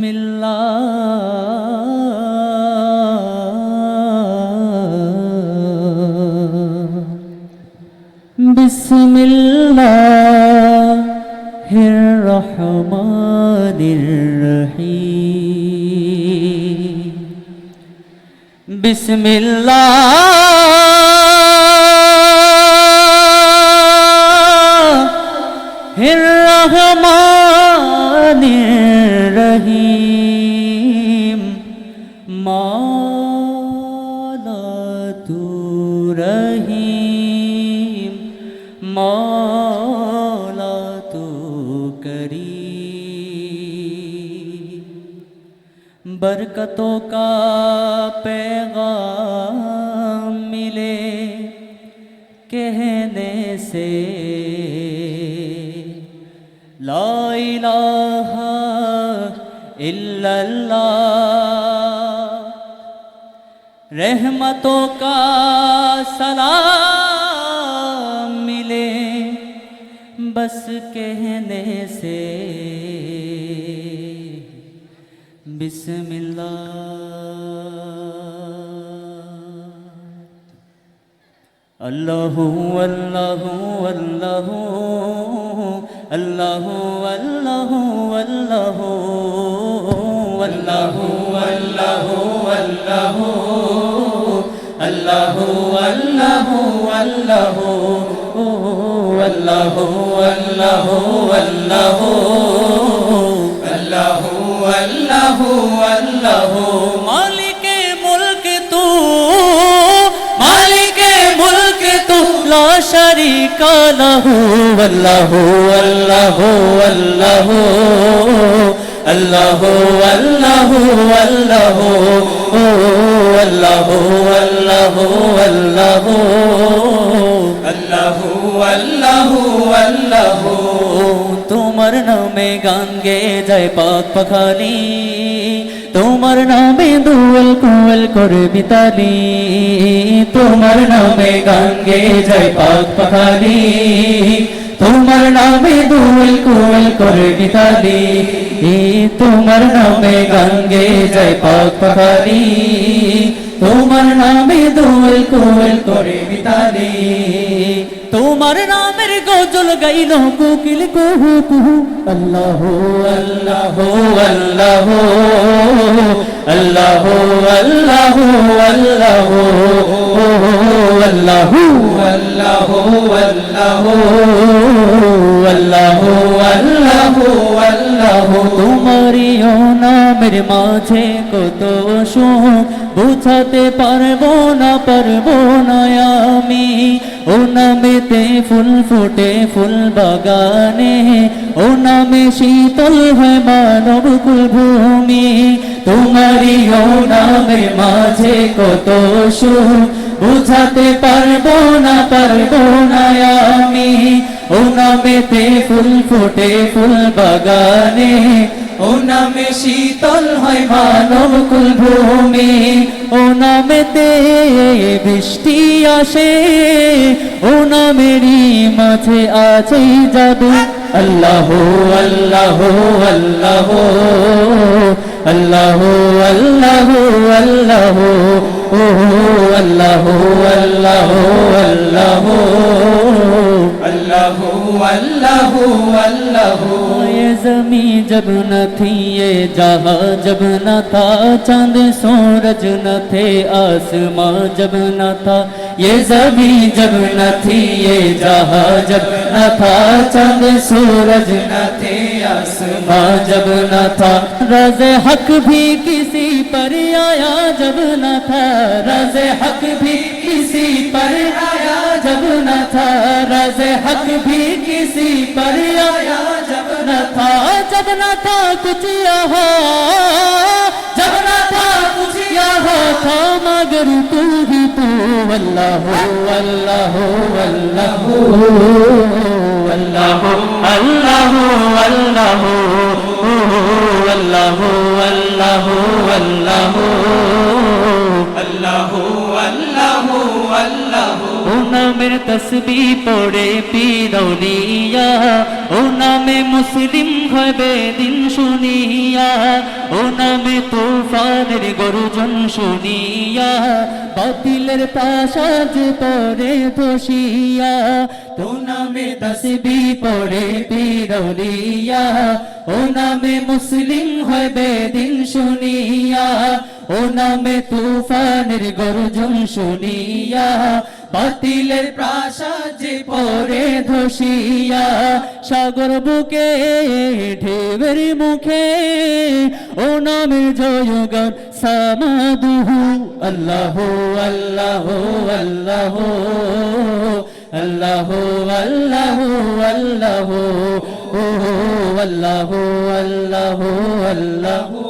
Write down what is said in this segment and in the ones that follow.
بسم الله بسم الله الرحمن الرحيم بسم الله الرحمن مولا تو رحیم مولا تو برکتوں کا پے رحمتوں کا سلام ملے بس کہنے سے بسم اللہ اللہ اللہ اللہ اللہ اللہ اللہ اللہ اللہ اللہ আল্লাহ আল্লাহ আল্লাহ আল্লাহ আল্লাহ আল্লাহ আল্লাহ আল্লাহ আল্লাহ। মালিকে মুলকে তু, মালিকে মুলকে তু, লা শারীকা লাহু, আল্লাহ আল্লাহ আল্লাহ আল্লাহ আল্লাহ আল্লাহ। আল্লাহ আল্লাহ আল্লাহ আল্লাহ তোমার নামে গান গে যায় পাক পাখালি তোমার নামে দুল কুল করে বিতালি। তোমার নামে গান গে যায় পাক পাখালি তোমার নামে দুল কুল করে গীতালি তোমার নামে গঙ্গে জয় পাক তোমার নামে দুল কুল করে গিতালি তোমার নাম গজল গাইল কোকিল কুহু কুহু আল্লাহ আল্লাহ আল্লাহ আল্লাহ আল্লাহ আল্লাহ আল্লাহ আল্লাহ আল্লাহ আল্লাহ আল্লাহ তোমারই নামের মাঝে কত সুখ বুঝাতে পারব না পারব না আমি ও নামেতে ফুল ফুটে ফুল বাগানে ও নামে শীতল হয় মানব ভূমি তোমারই ও নামের মাঝে কত সুখ, বুঝাতে পারব না পারব না আমি। ও নামেতে ফুল ফুটে ফুল বাগানে ও নামে শীতল হয় মানব কুল ভূমি ও নামেতে বৃষ্টি আসে ও নামেরই মাঝে আছে জাদু আল্লাহ আল্লাহ আল্লাহ আল্লাহ আল্লাহ আল্লাহ ও আল্লাহ আল্লাহ আল্লাহ আল্লাহ আল্লাহ আল্লাহ ये जमी जब न थी ये जहाँ जब न था, चाँद सूरज न थे, आसमां जब न था। ये जमी जब न थी, ये जहाँ जब न था, चाँद सूरज न थे, आसमां जब न था। रज हक भी किसी पर आया जब न था, रज हक भी किसी पर आया जब न था रज हक भी किसी पर आया जब न था जब न था कुछ यहाँ जब न था कुछ यहाँ था मगर तू ही तू अल्लाह अल्लाह अल्लाह अल्लाह अल्लाह अल्लाह अल्लाह अल्लाह अल्लाह अल्लाह अल्लाह अल्लाह নামের তসবি পড়ে পিরলিয়া ও নামে মুসলিম হবে দিন শুনিয়া। ও নামে তুফানের গরুজন শুনিয়া। বাতিলের পাশাজ পরে ধসিয়া তো নামে তসবি পড়ে পিরলিয়া ও নামে মুসলিম হবে দিন শুনিয়া। ও নামে তুফানের গর্জন শুনিয়া, বাতিলের প্রাসাদে পরে ধসিয়া, সাগর বুকে ঢেবের মুখে, ও নামে জয়গান সামাদুহু, আল্লাহ আল্লাহ আল্লাহ আল্লাহ আল্লাহ আল্লাহ ও আল্লাহ আল্লাহ আল্লাহ।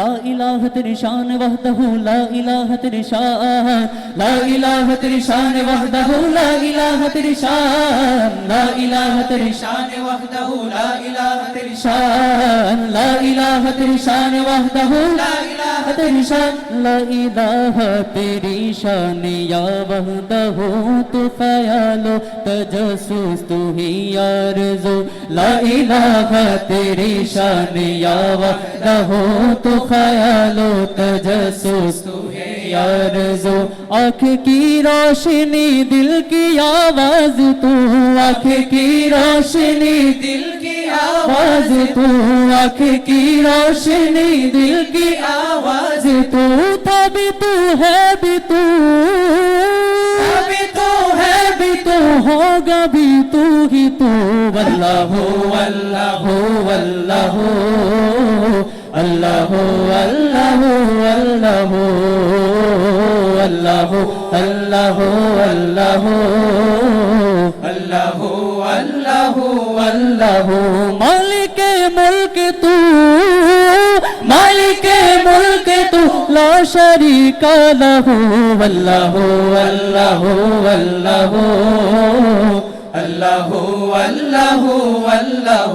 لا إله تیری شان وحدہ لا إله تیری شان لا إله تیری شان وحدہ لا إله تیری شان لا إله تیری شان وحدہ لا إله تیری شان لا إله تیری شان وحدہ لا إله تیری شان لا إله تیری شان یا وحدہ تو خیالو تجسس تو ہی آرزو لا إله تیری شان یا وحدہ تو ख्यालो तजसुस तुम्हें यारजो आँख की रोशनी दिल की आवाज तू आँख की रोशनी दिल की आवाज तू आँख की रोशनी दिल की आवाज तू था भी तू है भी तू होगा भी तू ही तू वल्लाह हो वल्लाह हो वल्लाह हो আল্লাহ আল্লাহ আল্লাহ আল্লাহ আল্লাহ আল্লাহ আল্লাহ আল্লাহ আল্লাহ মালিক মুলক তু মালিক মুলক তু লা শারীকা লাহু আল্লাহ আল্লাহ আল্লাহ আল্লাহ আল্লাহ আল্লাহ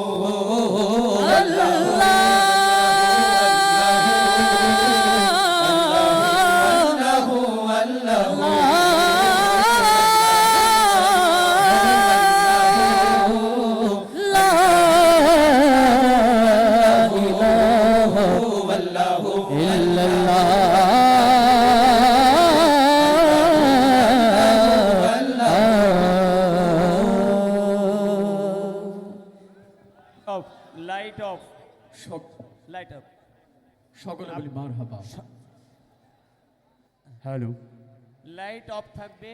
লাইট আপ সকলে বলি মার হাবা হ্যালো লাইট অফ থাকবে।